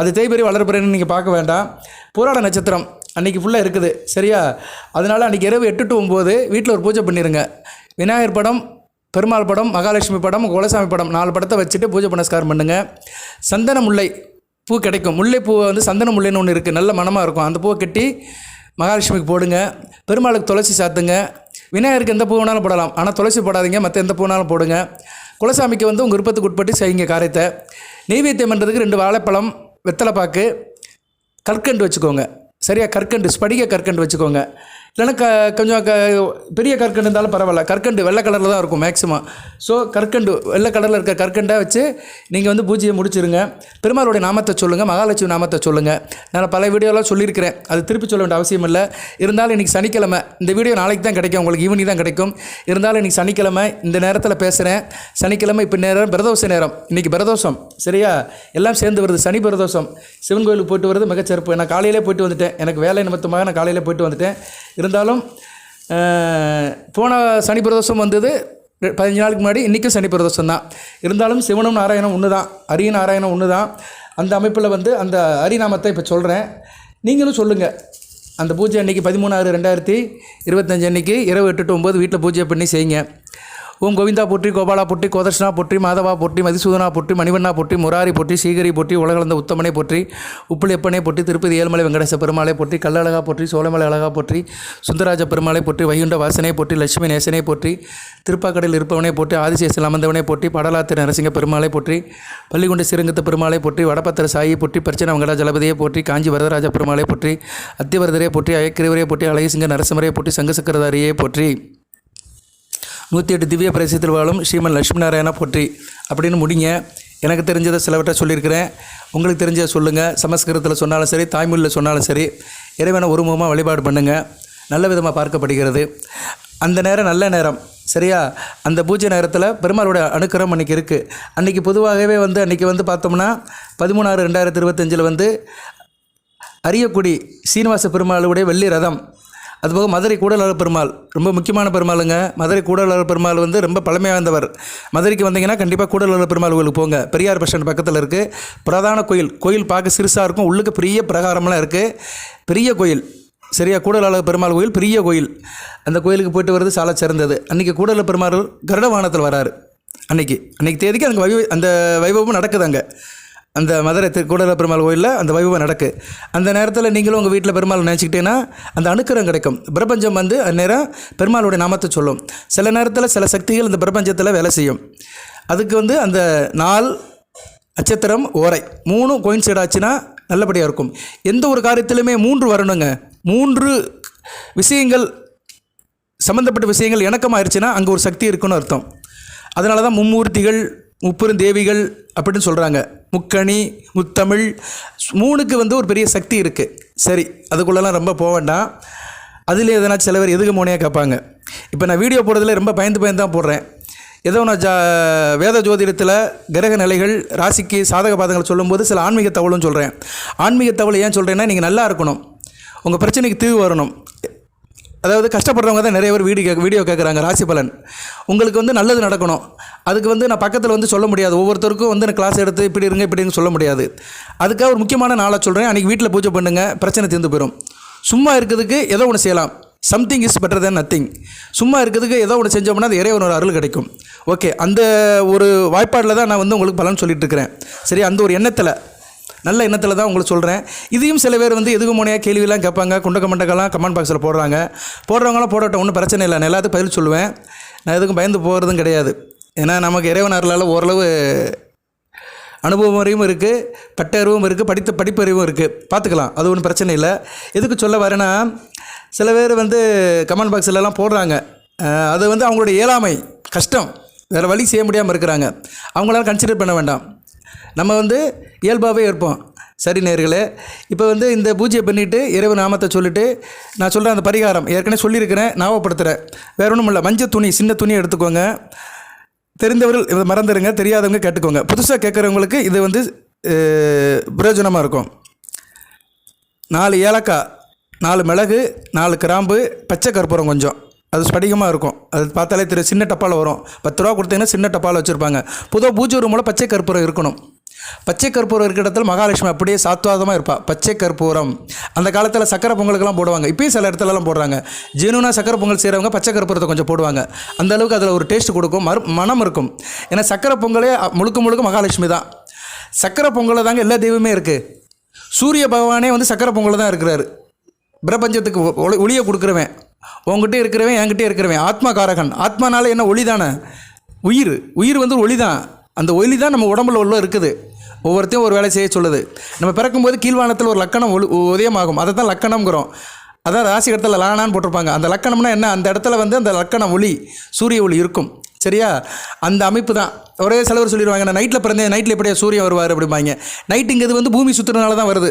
அது தேய்பிரை வளர்பிறைன்னு நீங்கள் பார்க்க வேண்டாம். புராண நட்சத்திரம் அன்றைக்கி ஃபுல்லாக இருக்குது சரியா? அதனால் அன்றைக்கி இரவு எட்டு டு ஒம்பது வீட்டில் ஒரு பூஜை பண்ணிடுங்க விநாயகர் படம் பெருமாள் படம் மகாலட்சுமி படம் குலசாமி படம் நாலு படத்தை வச்சுட்டு பூஜை புனஸ்காரம் பண்ணுங்கள் சந்தன முல்லை பூ கிடைக்கும். முல்லைப்பூ வந்து சந்தன முல்லைன்னு ஒன்று இருக்குது நல்ல மணமாக இருக்கும். அந்த பூவை கட்டி மகாலட்சுமிக்கு போடுங்க. பெருமாளுக்கு துளசி சாத்துங்க. விநாயகருக்கு எந்த பூ வேணாலும் போடலாம். ஆனால் துளசி போடாதீங்க மற்ற எந்த பூ வேணாலும் போடுங்க. குலசாமிக்கு வந்து உங்கள் விருப்பத்துக்கு உட்பட்டு செய்யுங்க காரியத்தை. நெய்வேத்தியம் பண்ணுறதுக்கு ரெண்டு வாழைப்பழம் வெத்தலைப்பாக்கு கற்கண்டு வச்சுக்கோங்க. சரியா? கற்கண்டு ஸ்படிக கற்கண்டு வச்சுக்கோங்க. இல்லைன்னா க கொஞ்சம் க பெரிய கற்கண்டு இருந்தாலும் பரவாயில்ல. கற்கண்டு வெள்ளை கலரில் தான் இருக்கும் மேக்ஸிமம் ஸோ கற்கண்டு வெள்ளை கலரில் இருக்க கற்கண்டை வச்சு நீங்கள் வந்து பூஜையை முடிச்சிருங்க. பெருமாளுடைய நாமத்தை சொல்லுங்கள் மகாலட்சுமி நாமத்தை சொல்லுங்கள் நான் பல வீடியோலாம் சொல்லியிருக்கிறேன். அது திருப்பி சொல்ல வேண்டிய அவசியம் இல்லை. இருந்தாலும் இன்றைக்கி சனிக்கிழமை இந்த வீடியோ நாளைக்கு தான் கிடைக்கும் உங்களுக்கு ஈவினிங் தான் கிடைக்கும். இருந்தாலும் இன்றைக்கி சனிக்கிழமை இந்த நேரத்தில் பேசுகிறேன் சனிக்கிழமை இப்போ நேரம் பிரதோஷ நேரம். இன்றைக்கி பிரதோஷம் சரியா? எல்லாம் சேர்ந்து வருது சனி பிரதோஷம். சிவன் கோயிலுக்கு போயிட்டு வருது மிகச்சிறப்பு. நான் காலையிலே போயிட்டு வந்துட்டேன். எனக்கு வேலை நிமித்தமாக நான் காலையில் போயிட்டு வந்துட்டேன். இருந்தாலும் போன சனி பிரதோஷம் வந்தது பதினஞ்சு நாளுக்கு முன்னாடி இன்றைக்கும் சனி பிரதோஷம் தான் இருந்தாலும் சிவனும் நாராயணம் ஒன்று தான் அரிய நாராயணம் ஒன்று தான் அந்த அமைப்பில் வந்து அந்த அரிநாமத்தை இப்போ சொல்கிறேன் நீங்களும் சொல்லுங்கள் அந்த பூஜை அன்றைக்கி பதிமூணாறு ரெண்டாயிரத்தி இருபத்தஞ்சு அன்றைக்கி இரவு எட்டு டு ஒம்பது வீட்டில் பூஜை பண்ணி செய்யுங்க. ஓம் கோவிந்தா போற்றி கோபாலா போற்றி கோதர்ஷனா போற்றி மாதவா போற்றி மதிசூதனா போற்றி மணிவண்ணா போற்றி முராரி போற்றி சீகரி போற்றி உலகளந்த உத்தமனை போற்றி உப்புளியப்பனை போற்றி திருப்பதி ஏழுமலை வெங்கடேச பெருமாளை போற்றி கல்லழகா போற்றி சோழமலை அழகா போற்றி சுந்தராஜ பெருமாளை போற்றி வைகுண்ட வாசனை போற்றி லட்சுமி நேசனை போற்றி திருப்பாக்கடையில் இருப்பவனை போற்றி ஆதிசேஷல் அமர்ந்தவனை போற்றி படலாத்திர நரசிங்க பெருமாளை போற்றி பள்ளிகுண்ட சிறுங்கத்த பெருமாளை போற்றி வடபத்திர சாயி போற்றி பிரச்சனை வெங்கடாஜலபதியை போற்றி காஞ்சி வரதராஜ பெருமாளை போற்றி அத்திவரதரை போற்றி அயக்கிரவரை போற்றி அழகிசிங்க நரசிம்மரை போற்றி சங்கசக்கரதாரியை போற்றி. நூற்றி எட்டு திவ்ய பிரசியத்தில் வாழும் ஸ்ரீமன் லட்சுமி நாராயணா போற்றி அப்படின்னு முடிங்க. எனக்கு தெரிஞ்சதை சிலவற்றை சொல்லியிருக்கிறேன். உங்களுக்கு தெரிஞ்சதை சொல்லுங்கள் சமஸ்கிருதத்தில் சொன்னாலும் சரி தாய்மொழியில் சொன்னாலும் சரி இறைவனை ஒருமுகமாக வழிபாடு பண்ணுங்கள் நல்ல விதமாக பார்க்கப்படுகிறது. அந்த நேரம் நல்ல நேரம் சரியா? அந்த பூஜை நேரத்தில் பெருமாளோட அனுக்கிரம் அன்றைக்கி இருக்குது அன்றைக்கி பொதுவாகவே வந்து அன்றைக்கி வந்து பார்த்தோம்னா பதிமூணாறு ரெண்டாயிரத்தி இருபத்தஞ்சில் வந்து அரியக்குடி சீனிவாச பெருமாளுடைய வெள்ளி ரதம். அதுபோக மதுரை கூடலாளர் பெருமாள் ரொம்ப முக்கியமான பெருமாளுங்க. மதுரை கூடலாளர் பெருமாள் வந்து ரொம்ப பழமை வாய்ந்தவர் மதுரைக்கு வந்தீங்கன்னா கண்டிப்பாக கூடலாளர் பெருமாள் கோயிலுக்கு போங்க. பெரியார் பஸ் ஸ்டாண்ட் பக்கத்தில் இருக்குது பிரதான கோயில் கோயில் பார்க்க சிறுசாக இருக்கும். உள்ளுக்கு பெரிய பிரகாரம்லாம் இருக்குது பெரிய கோயில் சரியா? கூடலாளர் பெருமாள் கோயில் பெரிய கோயில். அந்த கோயிலுக்கு போயிட்டு வர்றது சாலை சிறந்தது. அன்றைக்கி கூடலாளர் பெருமாள் கருட வாகனத்தில் வராரு. அன்னைக்கு அன்னைக்கு தேதிக்கு அங்கே வைவ அந்த வைபவம் நடக்குது அங்கே. அந்த மதுரை திரு கூடல பெருமாள் கோயிலில் அந்த வைபவம் நடக்கு. அந்த நேரத்தில் நீங்களும் உங்கள் வீட்டில் பெருமாள் நினச்சிக்கிட்டேன்னா அந்த அணுக்கரம் கிடைக்கும். பிரபஞ்சம் வந்து அந்நேரம் பெருமாளுடைய நாமத்தை சொல்லும். சில நேரத்தில் சில சக்திகள் இந்த பிரபஞ்சத்தில் வேலை செய்யும். அதுக்கு வந்து அந்த நாள் நட்சத்திரம் ஓரை மூணும் கோயின்சைட் ஆச்சுன்னா நல்லபடியாக இருக்கும். எந்த ஒரு காரியத்திலுமே மூன்று வரணுங்க. மூன்று விஷயங்கள் சம்மந்தப்பட்ட விஷயங்கள் இணக்கமாயிருச்சுன்னா அங்கே ஒரு சக்தி இருக்குன்னு அர்த்தம். அதனால தான் மும்மூர்த்திகள் முப்பெருந்தேவிகள் அப்படின்னு சொல்கிறாங்க முக்கணி முத்தமிழ் மூணுக்கு வந்து ஒரு பெரிய சக்தி இருக்குது சரி அதுக்குள்ளெல்லாம் ரொம்ப போக வேண்டாம். அதில் எதனாச்சும் சில பேர் எதுக்கு மோனையாக கேட்பாங்க. இப்போ நான் வீடியோ போடுறதுல ரொம்ப பயந்து பயந்து தான் போடுறேன். ஏதோ நான் ஜா வேத ஜோதிடத்தில் கிரக நிலைகள் ராசிக்கு சாதக பாதங்கள் சொல்லும்போது சில ஆன்மீக தகவலும் சொல்கிறேன் ஆன்மீக தகவல் ஏன் சொல்கிறேன்னா நீங்கள் நல்லா இருக்கணும். உங்கள் பிரச்சனைக்கு தீர்வு வரணும். அதாவது கஷ்டப்படுறவங்க தான் நிறைய பேர் வீடியோ கேட்க வீடியோ கேட்குறாங்க ராசி பலன். உங்களுக்கு வந்து நல்லது நடக்கணும். அதுக்கு வந்து நான் பக்கத்தில் வந்து சொல்ல முடியாது. ஒவ்வொருத்தருக்கும் வந்து நான் கிளாஸ் எடுத்து இப்படி இருங்க இப்படின்னு சொல்ல முடியாது. அதுக்காக ஒரு முக்கியமான நாளாக சொல்கிறேன் அன்றைக்கி வீட்டில் பூஜை பண்ணுங்கள் பிரச்சனை தீர்ந்து போயிடும் சும்மா இருக்கிறதுக்கு ஏதோ ஒன்று செய்யலாம். Something is better than nothing சும்மா இருக்கிறதுக்கு ஏதோ ஒன்று செஞ்சோம்னா அது இறைவன் ஒரு அருள் கிடைக்கும். ஓகே அந்த ஒரு வாய்ப்பாடில் தான் நான் வந்து உங்களுக்கு பலன் சொல்லிட்டு இருக்கிறேன். சரி அந்த ஒரு எண்ணத்தில் நல்ல எண்ணத்தில் தான் உங்களுக்கு சொல்கிறேன் இதையும் சில பேர் வந்து எதுக்கு முனையாக கேள்வியெல்லாம் கேட்பாங்க. குண்டக்க மண்டக்கெல்லாம் கமெண்ட் பாக்ஸில் போடுறாங்க. போடுறவங்களாம் போடட்டும் ஒன்றும் பிரச்சனை இல்லை. நான் எல்லாத்துக்கும் பதில் சொல்லுவேன். நான் எதுக்கும் பயந்து போகிறதும் கிடையாது. ஏன்னா நமக்கு இறைவன் அருளால் ஓரளவு அனுபவம் இருக்குது பட்டறிவும் இருக்குது படித்த படிப்பறிவும் இருக்குது பார்த்துக்கலாம். அது ஒன்றும் பிரச்சனை இல்லை. எதுக்கு சொல்ல வரேன்னா சில பேர் வந்து கமெண்ட் பாக்ஸ்லலாம் போடுறாங்க. அது வந்து அவங்களுடைய இயலாமை கஷ்டம். வேறு வழி செய்ய முடியாமல் இருக்கிறாங்க. அவங்களால கன்சிடர் பண்ண வேண்டாம். நம்ம வந்து இயல்பாகவே இருப்போம். சரி நேர்களே இப்போ வந்து இந்த பூஜையை பண்ணிவிட்டு இரவு நாமத்தை சொல்லிவிட்டு நான் சொல்கிறேன் அந்த பரிகாரம் ஏற்கனவே சொல்லியிருக்கிறேன் ஞாபகப்படுத்துகிறேன் வேறு ஒன்றும் இல்லை மஞ்சள் துணி சின்ன துணியை எடுத்துக்கோங்க. தெரிந்தவர்கள் இதை மறந்துடுங்க தெரியாதவங்க கேட்டுக்கோங்க. புதுசாக கேட்குறவங்களுக்கு இது வந்து பிரயோஜனமாக இருக்கும். நாலு ஏலக்காய் நாலு மிளகு நாலு கிராம்பு பச்சை கற்பூரம் கொஞ்சம். அது ஸ்படிகமாக இருக்கும். அது பார்த்தாலே தெரியும் சின்ன டப்பாவில் வரும். பத்து ரூபா கொடுத்தீங்கன்னா சின்ன டப்பாவில் வச்சுருப்பாங்க. பொதுவாக பூஜை ரூமில் பச்சை கற்பூரம் இருக்கணும். பச்சை கற்பூரம் இருக்கிற இடத்துல மகாலட்சுமி அப்படியே சாத்வாதமாக இருப்பாள் பச்சை கற்பூரம் அந்த காலத்தில் சக்கரை பொங்கலுக்கெல்லாம் போடுவாங்க. இப்பயும் சில இடத்துலலாம் போடுறாங்க. ஜெனுனா சக்கரை பொங்கல் செய்கிறவங்க பச்சை கற்பூரத்தை கொஞ்சம் போடுவாங்க. அந்த அளவுக்கு அதில் ஒரு டேஸ்ட் கொடுக்கும். மறு மனம் இருக்கும். ஏன்னா சக்கரை பொங்கலே முழுக்க முழுக்க மகாலட்சுமி தான். சக்கரை பொங்கலில் தாங்க எல்லா தெய்வமே இருக்குது சூரிய பகவானே வந்து சக்கரை பொங்கல் தான் இருக்கிறாரு. பிரபஞ்சத்துக்கு ஒ- ஒளி ஒளியை கொடுக்குறவன். உங்ககிட்ட இருக்கிறவன் என்கிட்டே இருக்கிறவன். ஆத்மா காரகன் ஆத்மானால என்ன ஒளி தானே? உயிர். உயிர் வந்து ஒளி தான் அந்த ஒளி தான் நம்ம உடம்புல உள்ள இருக்குது. ஒவ்வொருத்தையும் ஒரு வேலை செய்ய சொல்லுது. நம்ம பிறக்கும்போது கீழ்வானத்தில் ஒரு லக்கணம் ஒளி உதயமாகும். அதை தான் லக்கணம்ங்கிறோம். அதான் ராசி இடத்துல லானான்னு போட்டிருப்பாங்க. அந்த லக்கணம்னா என்ன? அந்த இடத்துல வந்து அந்த லக்கணம் ஒளி சூரிய ஒளி இருக்கும். சரியா? அந்த அமைப்பு தான். ஒரே சிலவர் சொல்லிடுவாங்க நான் நைட்டில் பிறந்தேன். நைட்டில் எப்படியா சூரியன் வருவார்? அப்படிம்பாங்க. நைட்டுங்கிறது வந்து பூமி சுற்றுறதுனால தான் வருது.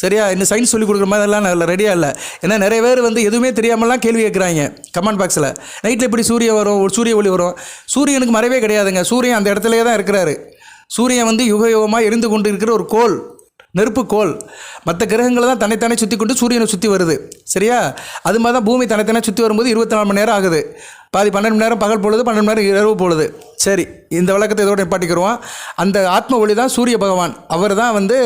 சரியா? இன்னும் சயின்ஸ் சொல்லி கொடுக்குற மாதிரிலாம் நல்ல ரெடியாக இல்லை. ஏன்னா நிறைய பேர் வந்து எதுவுமே தெரியாமலாம் கேள்வி கேட்குறாங்க கமெண்ட் பாக்ஸில் நைட்டில் எப்படி சூரியன் வரும்? ஒரு சூரிய ஒளி வரும்? சூரியனுக்கு மறைவே கிடையாதுங்க. சூரியன் அந்த இடத்துலையே தான் இருக்கிறாரு. சூரியன் வந்து யுக யுகமாக எரிந்து கொண்டு இருக்கிற ஒரு கோல் நெருப்பு கோள். மற்ற கிரகங்களை தான் தன்னைத்தானே சுற்றி கொண்டு சூரியனை சுற்றி வருது. சரியா? அது மாதிரி தான் பூமி தன்னைத்தானே சுற்றி வரும்போது இருபத்தி நாலு மணி நேரம் ஆகுது. பாதி பன்னெண்டு மணி நேரம் பகல் பொழுது பன்னெண்டு மணி நேரம் இரவு பொழுது. சரி இந்த விளக்கத்தை இதோட நிப்பாட்டிக்கிறோம். அந்த ஆத்ம ஒளி தான் சூரிய பகவான். அவர் தான் வந்து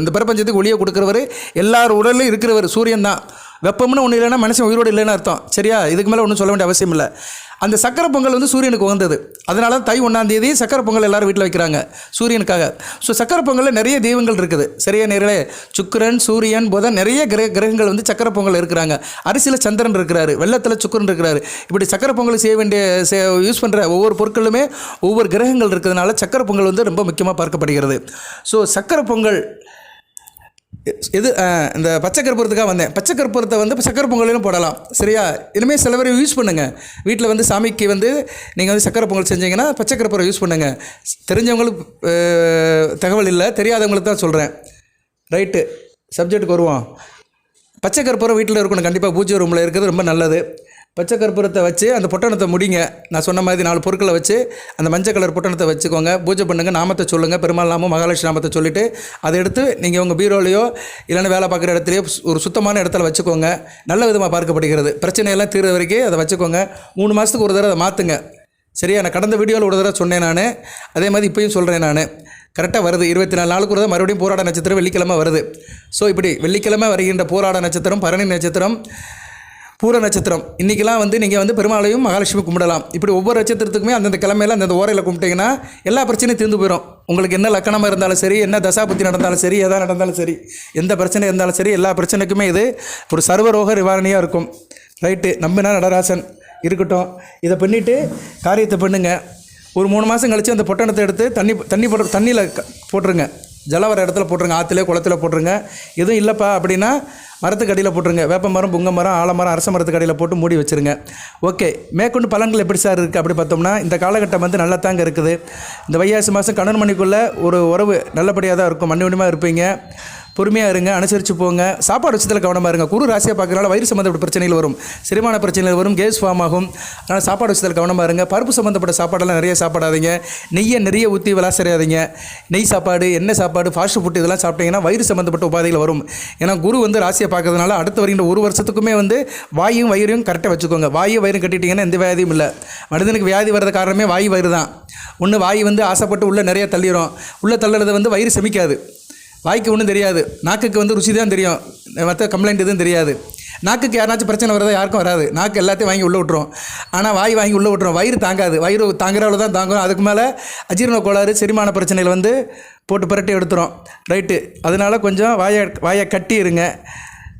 இந்த பிரபஞ்சத்துக்கு ஒளியை கொடுக்குறவர். எல்லார் உடலும் இருக்கிறவர் சூரியன் தான். வெப்பம்னு ஒன்று இல்லைன்னா மனுஷன் உயிரோடு இல்லைன்னு அர்த்தம். சரியா? இதுக்கு மேலே ஒன்றும் சொல்ல வேண்டிய அவசியம் இல்லை. அந்த சக்கரை பொங்கல் வந்து சூரியனுக்கு உகந்தது. அதனால தான் தை ஒன்றாந்தேதி சக்கரை பொங்கல் எல்லாரும் வீட்டில் வைக்கிறாங்க சூரியனுக்காக. ஸோ சக்கரை பொங்கலில் நிறைய தெய்வங்கள் இருக்குது. சரியா நேரிலே சுக்கிரன் சூரியன் புதன் நிறைய கிரக கிரகங்கள் வந்து சக்கரை பொங்கல் இருக்கிறாங்க. அரிசியில் சந்திரன் இருக்கிறாரு வெள்ளத்தில் சுக்கிரன் இருக்கிறாரு. இப்படி சக்கரை பொங்கல் செய்ய வேண்டிய யூஸ் பண்ணுற ஒவ்வொரு பொருட்களுமே ஒவ்வொரு கிரகங்கள் இருக்கிறதுனால சக்கரை பொங்கல் வந்து ரொம்ப முக்கியமாக பார்க்கப்படுகிறது. ஸோ சக்கரை பொங்கல் எது இந்த பச்சை கற்பூரத்துக்காக வந்தேன். பச்சை கற்பூரத்தை வந்து சக்கரை பொங்கலும் போடலாம். சரியா? இனிமேல் சில பேர் யூஸ் பண்ணுங்கள் வீட்டில் வந்து சாமிக்கு வந்து நீங்கள் வந்து சக்கரை பொங்கல் செஞ்சீங்கன்னா பச்சை கற்பூரம் யூஸ் பண்ணுங்கள் தெரிஞ்சவங்களுக்கு தகவல் இல்லை தெரியாதவங்களுக்கு தான் சொல்கிறேன் ரைட்டு சப்ஜெக்ட்டுக்கு வருவோம். பச்சை கற்பூரம் வீட்டில் இருக்கணும். கண்டிப்பாக பூஜை ரூமில் இருக்கிறது ரொம்ப நல்லது. பச்சை கற்பூரத்தை வச்சு அந்த பொட்டணத்தை முடிங்க. நான் சொன்ன மாதிரி நாலு பொருட்களை வச்சு அந்த மஞ்சள் கலர் பொட்டணத்தை வச்சுக்கோங்க. பூஜை பண்ணுங்கள் நாமத்தை சொல்லுங்கள் பெருமாள் நாமம் மகாலட்சுமி நாமத்தை சொல்லிவிட்டு அதை எடுத்து நீங்கள் உங்கள் பீரோலையோ இல்லைன்னா வேலை பார்க்குற இடத்துலையோ ஒரு சுத்தமான இடத்துல வச்சுக்கோங்க. நல்ல விதமாக பார்க்கப்படுகிறது. பிரச்சனையெல்லாம் தீர்ற வரைக்கும் அதை வச்சுக்கோங்க. மூணு மாதத்துக்கு ஒரு தடவை அதை மாற்றுங்க சரியா? நான் கடந்த வீடியோவில் ஒரு தடவை சொன்னேன் நான். அதே மாதிரி இப்பயும் சொல்கிறேன் நான். கரெக்டாக வருது. இருபத்தி நாலு நாளுக்கு ஒரு மறுபடியும் போராட நட்சத்திரம் வெள்ளிக்கிழமை வருது. ஸோ இப்படி வெள்ளிக்கிழமை வருகின்ற போராட நட்சத்திரம் பரணி நட்சத்திரம் பூர நட்சத்திரம். இன்றைக்கெல்லாம் வந்து நீங்கள் வந்து பெருமாளையும் மகாலட்சுமி கும்பிடலாம். இப்படி ஒவ்வொரு நட்சத்திரத்துக்குமே அந்தந்த கிழமையில அந்தந்த ஓரையில் கும்பிட்டீங்கன்னா எல்லா பிரச்சனையும் தீர்ந்து போயிடும் உங்களுக்கு என்ன லக்கணமாக இருந்தாலும் சரி என்ன தசாபுத்தி நடந்தாலும் சரி எதாக நடந்தாலும் சரி எந்த பிரச்சனை இருந்தாலும் சரி எல்லா பிரச்சனைக்குமே இது ஒரு சர்வரோக நிவாரணியாக இருக்கும். ரைட்டு நம்பினா நடராசன்? இருக்கட்டும். இதை பண்ணிவிட்டு காரியத்தை பண்ணுங்கள் ஒரு மூணு மாதம் கழித்து அந்த பொட்டணத்தை எடுத்து தண்ணி தண்ணி போட்டு தண்ணியில் போட்டுருங்க. ஜலம் வர இடத்துல போட்டுருங்க ஆற்றுல குளத்துல போட்டுருங்க. எதுவும் இல்லைப்பா அப்படின்னா மரத்துக்கடியில் போட்டுருங்க. வேப்ப மரம் புங்க மரம் ஆலமரம் அரச மரத்துக்கடியில் போட்டு மூடி வச்சுருங்க. ஓகே மேற்கொண்டு பலன்கள் எப்படி சார் இருக்குது அப்படி பார்த்தோம்னா இந்த காலகட்டம் வந்து நல்லா தாங்க இருக்குது. இந்த வைகாசி மாதம் கண்ணன் மணிக்குள்ளே ஒரு உறவு நல்லபடியாக தான் இருக்கும். மண்ணுமணிமாக இருப்பீங்க. பொறுமையாக இருங்க அனுசரித்து போங்க. சாப்பாடு விஷயத்தில் கவனமாக இருங்க. குரு ராசியாக பார்க்குறனால வயிறு சம்மந்தப்பட்ட பிரச்சனைகள் வரும். செரிமான பிரச்சனைகள் வரும் கேஸ் ஃபார்ம் ஆகும். அதனால் சாப்பாடு விஷயத்தில் கவனமாக இருங்க. பருப்பு சம்மந்தப்பட்ட சாப்பாடெல்லாம் நிறைய சாப்பிடாதீங்க. நெய்யை நிறைய ஊற்றி விளாசறையாதீங்க நெய் சாப்பாடு எண்ணெய் சாப்பாடு ஃபாஸ்ட் ஃபுட் இதெல்லாம் சாப்பிட்டீங்கன்னா வயிறு சம்மந்தப்பட்ட உபாதைகள் வரும். ஏன்னா குரு வந்து ராசியை பார்க்கறதுனால அடுத்த வருகின்ற ஒரு வருஷத்துக்குமே வந்து வாயும் வயிறையும் கரெக்டாக வச்சுக்கோங்க. வாயும் வயிறும் கட்டிட்டீங்கன்னா எந்த வியாதியும் இல்லை. மனிதனுக்கு வியாதி வர்றது காரணமே வாயு வயிறு தான். ஒன்று வாய் வந்து ஆசைப்பட்டு உள்ளே நிறைய தள்ளிடும் உள்ளே தள்ளுறது வந்து வயிறு செமிக்காது. வாய்க்கு ஒன்றும் தெரியாது. நாக்குக்கு வந்து ருசி தான் தெரியும். மற்ற கம்ப்ளைண்ட் எதுவும் தெரியாது. நாக்குக்கு யாராச்சும் பிரச்சனை வரதா யாருக்கும் வராது. நாக்கு எல்லாத்தையும் வாங்கி உள்ளே விட்டுரும். ஆனால் வாய் வாங்கி உள்ளே விட்டுரும். வயிறு தாங்காது. வயிறு தாங்குறவளவு தான் தாங்கும். அதுக்கு மேலே அஜீரண கோளாறு செரிமான பிரச்சனைகள் வந்து போட்டு புரட்டி எடுத்துரும். ரைட்டு அதனால் கொஞ்சம் வாயை வாயை கட்டி இருங்க.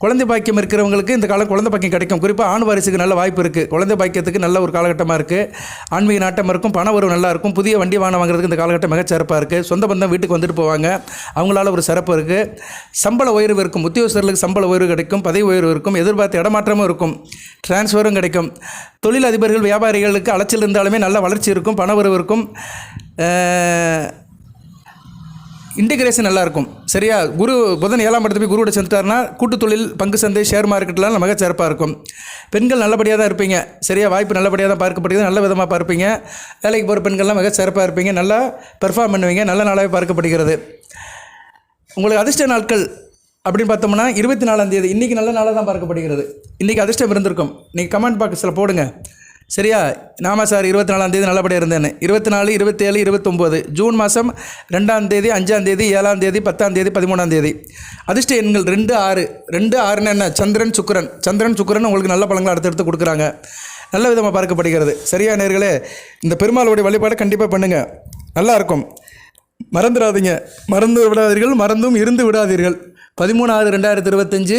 குழந்தை பாக்கியம் இருக்கிறவங்களுக்கு இந்த காலம் குழந்தை பாக்கியம் கிடைக்கும். குறிப்பாக ஆண் வாரிசுக்கு நல்ல வாய்ப்பு இருக்குது குழந்தை பாக்கியத்துக்கு நல்ல ஒரு காலகட்டமாக இருக்குது ஆன்மீக நாட்டம் இருக்கும் பண உறவு நல்லா இருக்கும். புதிய வண்டி வாகனம் வாங்குறதுக்கு இந்த காலகட்டம் மிகச்சிறப்பாக இருக்குது சொந்த பந்தம் வீட்டுக்கு வந்துட்டு போவாங்க. அவங்களால ஒரு சிறப்பு இருக்குது சம்பள உயர்வு இருக்கும். உத்தியோகஸ்தர்களுக்கு சம்பள உயர்வு கிடைக்கும். பதவி உயர்வு இருக்கும். எதிர்பார்த்த இடமாற்றமும் இருக்கும். டிரான்ஸ்ஃபரும் கிடைக்கும். தொழில் அதிபர்கள் வியாபாரிகளுக்கு அலைச்சல் இருந்தாலுமே நல்ல வளர்ச்சி இருக்கும். பண உறவு இருக்கும். இன்டிகிரேஷன் நல்லாயிருக்கும். சரியா? குரு புதன் ஏழாம் இடத்துல போய் குருவோட சேர்ந்துட்டாருன்னா கூட்டு தொழில் பங்கு சந்தை ஷேர் மார்க்கெட்லாம் மிக சிறப்பாக இருக்கும். பெண்கள் நல்லபடியாக தான் இருப்பீங்க. சரியா? வாய்ப்பு நல்லபடியாக தான் பார்க்கப்படுகிறது. நல்ல விதமாக பார்ப்பீங்க. வேலைக்கு போகிற பெண்கள்லாம் மிக சிறப்பாக இருப்பீங்க. நல்லா பெர்ஃபார்ம் பண்ணுவீங்க. நல்ல நாளாகவே பார்க்கப்படுகிறது. உங்களுக்கு அதிர்ஷ்ட நாட்கள் அப்படின்னு பார்த்தோம்னா இருபத்தி நாலாம் தேதி. இன்றைக்கி நல்ல நாளாக தான் பார்க்கப்படுகிறது. இன்றைக்கி அதிர்ஷ்டம் இருந்திருக்கும். நீங்கள் கமெண்ட் பாக்ஸில் போடுங்க. சரியா? நாம சார் இருபத்தி நாலாம் தேதி நல்லபடியாக இருந்தேன்னு. இருபத்தி நாலு இருபத்தேழு இருபத்தொம்போது ஜூன் மாதம் ரெண்டாம் தேதி அஞ்சாம் தேதி ஏழாம் தேதி பத்தாம் தேதி பதிமூணாம் தேதி. அதிர்ஷ்ட எண்கள் ரெண்டு ஆறு. ரெண்டு ஆறுன்னு என்ன? சந்திரன் சுக்கிரன். சந்திரன் சுக்கரன் உங்களுக்கு நல்ல பழங்களை அடுத்தடுத்து கொடுக்குறாங்க. நல்ல விதமாக பார்க்கப்படுகிறது. சரியா நேர்களே? இந்த பெருமாளுடைய வழிபாடை கண்டிப்பாக பண்ணுங்கள் நல்லாயிருக்கும் மறந்துடாதீங்க. மறந்து விடாதீர்கள் மறந்தும் இருந்து விடாதீர்கள். பதிமூணு ஆறு ரெண்டாயிரத்தி இருபத்தஞ்சு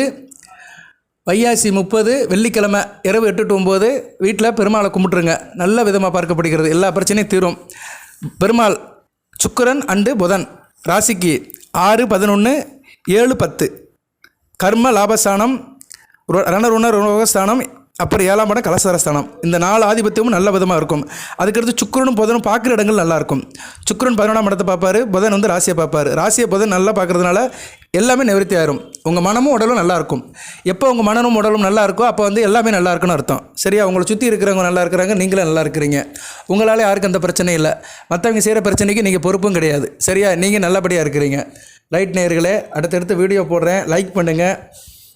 வையாசி முப்பது வெள்ளிக்கிழமை இரவு எட்டு டு ஒம்பது வீட்டில் பெருமாளை கும்பிட்ருங்க நல்ல விதமாக பார்க்கப்படுகிறது. எல்லா பிரச்சனையும் தீரும். பெருமாள் சுக்கிரன் அண்டு புதன். ராசிக்கு ஆறு பதினொன்று ஏழு பத்து. கர்ம லாபஸ்தானம் ரு- ரணருண ரோகஸ்தானம் அப்புறம் ஏழாம் இடம் கலசரஸ்தானம். இந்த நாலு ஆதிபத்தியமும் நல்ல விதமாக இருக்கும். அதுக்கடுத்து சுக்கரனும் புதனும் பார்க்குற இடங்கள் நல்லாயிருக்கும் சுக்கரன் பதினொன்றாம் இடத்தை பார்ப்பாரு புதன் வந்து ராசியை பார்ப்பார். ராசியை புதன் நல்லா பார்க்கறதுனால எல்லாமே நிவர்த்தி ஆயிரும். உங்கள் மனமும் உடலும் நல்லாயிருக்கும் எப்போ உங்கள் மனமும் உடலும் நல்லா இருக்கோ அப்போ வந்து எல்லாமே நல்லா இருக்குன்னு அர்த்தம். சரியா? உங்களை சுற்றி இருக்கிறவங்க நல்லா இருக்கிறாங்க நீங்களும் நல்லா இருக்கிறீங்க. உங்களால் யாருக்கும் அந்த பிரச்சனை இல்லை. மற்றவங்க செய்கிற பிரச்சனைக்கு நீங்கள் பொறுப்பும் கிடையாது. சரியா? நீங்கள் நல்லபடியாக இருக்கிறீங்க. லைட் நேர்களே அடுத்தடுத்து வீடியோ போடுறேன். லைக் பண்ணுங்கள்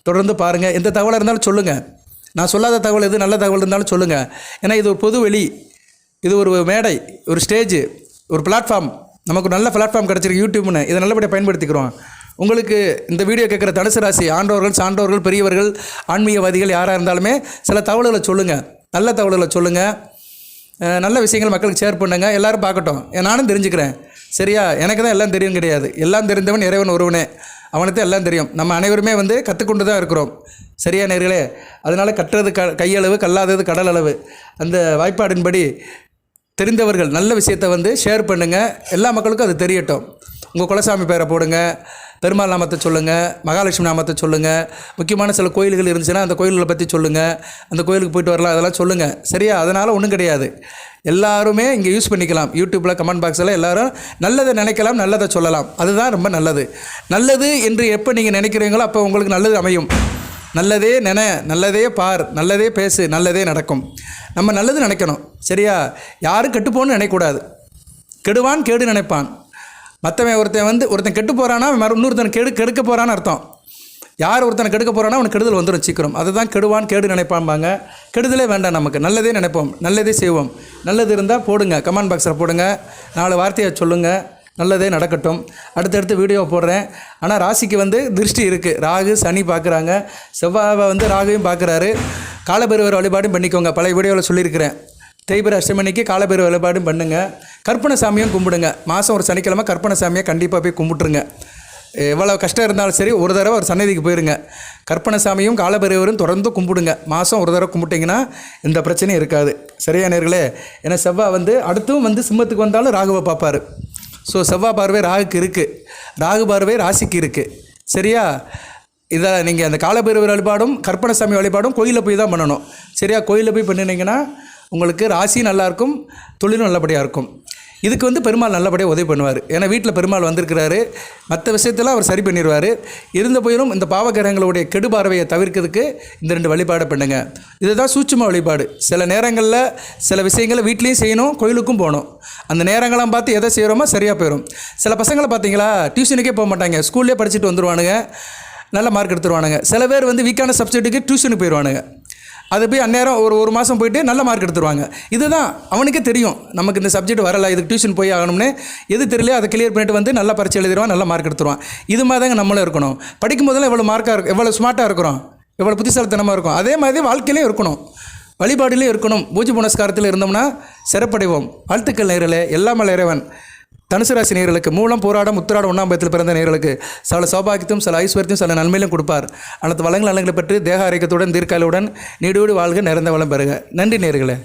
தொடர்ந்து பாருங்கள் எந்த தகவலாக இருந்தாலும் சொல்லுங்கள் நான் சொல்லாத தகவல் எது நல்ல தகவல் இருந்தாலும் சொல்லுங்கள் ஏன்னா இது ஒரு பொது வெளி இது ஒரு மேடை ஒரு ஸ்டேஜு ஒரு பிளாட்ஃபார்ம் நமக்கு நல்ல பிளாட்ஃபார்ம் கிடச்சிருக்கு யூடியூப்னு. இதை நல்லபடியாக பயன்படுத்திக்கிறோம். உங்களுக்கு இந்த வீடியோ கேட்குற தனுசு ராசி ஆண்டவர்கள் சான்றோர்கள் பெரியவர்கள் ஆன்மீகவாதிகள் யாராக இருந்தாலுமே சில தகவல்களை சொல்லுங்கள் நல்ல தகவல்களை சொல்லுங்கள் நல்ல விஷயங்கள் மக்களுக்கு ஷேர் பண்ணுங்கள் எல்லோரும் பார்க்கட்டும். நானும் தெரிஞ்சுக்கிறேன். சரியா? எனக்கு தான் எல்லாம் தெரியும் கிடையாது. எல்லாம் தெரிந்தவன் இறைவன் ஒருவனே. அவனுக்கு தான் எல்லாம் தெரியும். நம்ம அனைவருமே வந்து கற்றுக்கொண்டு தான் இருக்கிறோம். சரியா நேர்களே? அதனால் கட்டுறது க கையளவு கல்லாதது கடல் அளவு அந்த வாய்ப்பாடின்படி தெரிந்தவர்கள் நல்ல விஷயத்தை வந்து ஷேர் பண்ணுங்கள் எல்லா மக்களுக்கும் அது தெரியட்டும். உங்கள் குலசாமி பேரை போடுங்க. பெருமாள் நாமத்தை சொல்லுங்கள் மகாலட்சுமி நாமத்தை சொல்லுங்கள் முக்கியமான சில கோயில்கள் இருந்துச்சுன்னா அந்த கோயில்களை பற்றி சொல்லுங்கள் அந்த கோயிலுக்கு போயிட்டு வரலாம் அதெல்லாம் சொல்லுங்கள் சரியா? அதனால் ஒன்றும் கிடையாது. எல்லாருமே இங்கே யூஸ் பண்ணிக்கலாம். யூடியூப்பில் கமெண்ட் பாக்ஸில் எல்லோரும் நல்லதை நினைக்கலாம் நல்லதை சொல்லலாம். அதுதான் ரொம்ப நல்லது. நல்லது என்று எப்போ நீங்கள் நினைக்கிறீங்களோ அப்போ உங்களுக்கு நல்லது அமையும். நல்லதே நின நல்லதே பார் நல்லதே பேசு நல்லதே நடக்கும். நம்ம நல்லது நினைக்கணும் சரியா? யாரும் கெட்டுப்போன்னு நினைக்கக்கூடாது. கெடுவான் கேடு நினைப்பான். மற்றவன் ஒருத்தன் வந்து ஒருத்தன் கெட்டு போகிறான்னா மறு இன்னொருத்தன் கெடு கெடுக்க போகிறான்னு அர்த்தம். யார் ஒருத்தனை கெடுக்க போகிறானா அவனுக்கு கெடுதல் வந்துடும் சீக்கிரம். அதுதான் கெடுவான் கேடு நினைப்பாம்பாங்க. கெடுதலே வேண்டாம் நமக்கு. நல்லதே நினைப்போம் நல்லதே செய்வோம். நல்லது இருந்தால் போடுங்க. கமெண்ட் பாக்ஸில் போடுங்க. நாலு வார்த்தையை சொல்லுங்கள் நல்லதே நடக்கட்டும். அடுத்தடுத்து வீடியோ போடுறேன். ஆனால் ராசிக்கு வந்து திருஷ்டி இருக்குது ராகு சனி பார்க்குறாங்க செவ்வாவை வந்து ராகுவையும் பார்க்குறாரு காலபைரவர் வழிபாடும் பண்ணிக்கோங்க. பழைய வீடியோவில் சொல்லியிருக்கிறேன். தேய்பிர அஷ்டமணிக்கு காலபைரவ வழிபாடும் பண்ணுங்க. கற்பனை சாமியும் கும்பிடுங்க. மாதம் ஒரு சனிக்கிழமை கற்பனை சாமியை கண்டிப்பாக போய் கும்பிட்டுருங்க. எவ்வளோ கஷ்டம் இருந்தாலும் சரி ஒரு தடவை ஒரு சன்னதிக்கு போயிருங்க. கற்பனை சாமியும் காலபைரவரும் தொடர்ந்து கும்பிடுங்க. மாதம் ஒரு தடவை கும்பிட்டிங்கன்னா இந்த பிரச்சனையும் இருக்காது. சரியா நேர்களே? ஏன்னா செவ்வாய் வந்து அடுத்தும் வந்து சிம்மத்துக்கு வந்தாலும் ராகுவை பார்ப்பாரு. ஸோ செவ்வாய் பார்வை ராகுக்கு இருக்குது ராகு பார்வை ராசிக்கு இருக்குது சரியா? இதை நீங்கள் அந்த காலபைரவர் வழிபாடும் கற்பனை சாமி வழிபாடும் கோயிலில் போய் தான் பண்ணணும். சரியா? கோயிலில் போய் பண்ணினீங்கன்னா உங்களுக்கு ராசி நல்லாயிருக்கும் தொழிலும் நல்லபடியாக இருக்கும். இதுக்கு வந்து பெருமாள் நல்லபடியாக உதவி பண்ணுவார். ஏன்னா வீட்டில் பெருமாள் வந்திருக்கிறாரு. மற்ற விஷயத்தில் அவர் சரி பண்ணிடுவார் இருந்த போயிலும் இந்த பாவகிரகங்களுடைய கெடு பார்வையை தவிர்க்கிறதுக்கு இந்த ரெண்டு வழிபாடை பண்ணுங்க. இதுதான் சூட்சும வழிபாடு. சில நேரங்களில் சில விஷயங்களை வீட்லேயும் செய்யணும் கோயிலுக்கும் போகணும். அந்த நேரங்களாம் பார்த்து எதை செய்கிறோமோ சரியாக போயிடும் சில பசங்களை பார்த்தீங்களா டியூஷனுக்கே போக மாட்டாங்க. ஸ்கூல்லே படிச்சுட்டு வந்துடுவானுங்க நல்ல மார்க் எடுத்துருவானுங்க. சில பேர் வந்து வீக்கான சப்ஜெக்ட்டுக்கு டியூஷனுக்கு போயிடுவானுங்க அது போய் அந்நேரம் ஒரு ஒரு மாதம் போயிட்டு நல்ல மார்க் எடுத்துருவாங்க. இதுதான் அவனுக்கே தெரியும். நமக்கு இந்த சப்ஜெக்ட் வரல இதுக்கு டியூஷன் போய் ஆகணும்னு. எது தெரியல அதை கிளியர் பண்ணிட்டு வந்து நல்ல பரிச்சை எழுதிடுவான் நல்ல மார்க் எடுத்துருவான். இது மாதிரி தாங்க நம்மளும் இருக்கணும். படிக்கும் போதெல்லாம் எவ்வளோ மார்க்காக இருக்கும் எவ்வளோ ஸ்மார்ட்டாக இருக்கிறோம். எவ்வளோ புத்திசாலித்தனமாக இருக்கும். அதே மாதிரி வாழ்க்கையிலையும் இருக்கணும். வழிபாடுலேயும் இருக்கணும். பூஜை புனஸ்காரத்தில் இருந்தோம்னா சிறப்படைவோம். வாழ்த்துக்கள் நேரில் எல்லாமல் இறைவன். தனுசு ராசி நேர்களுக்கு மூலம் போராடம் உத்திராடம் ஒன்றாம் பயத்தில் பிறந்த நேர்களுக்கு சில சௌபாகியத்தையும் சில ஐஸ்வர்யத்தையும் சில நன்மையிலும் கொடுப்பார். அனைத்து வளங்கள் நலங்களை பெற்று தேக ஆரோக்கியத்துடன் தீர்க்காலுடன் நீடோடு வாழ்க நிறைந்த வளம் பெறுக. நன்றி நேர்களை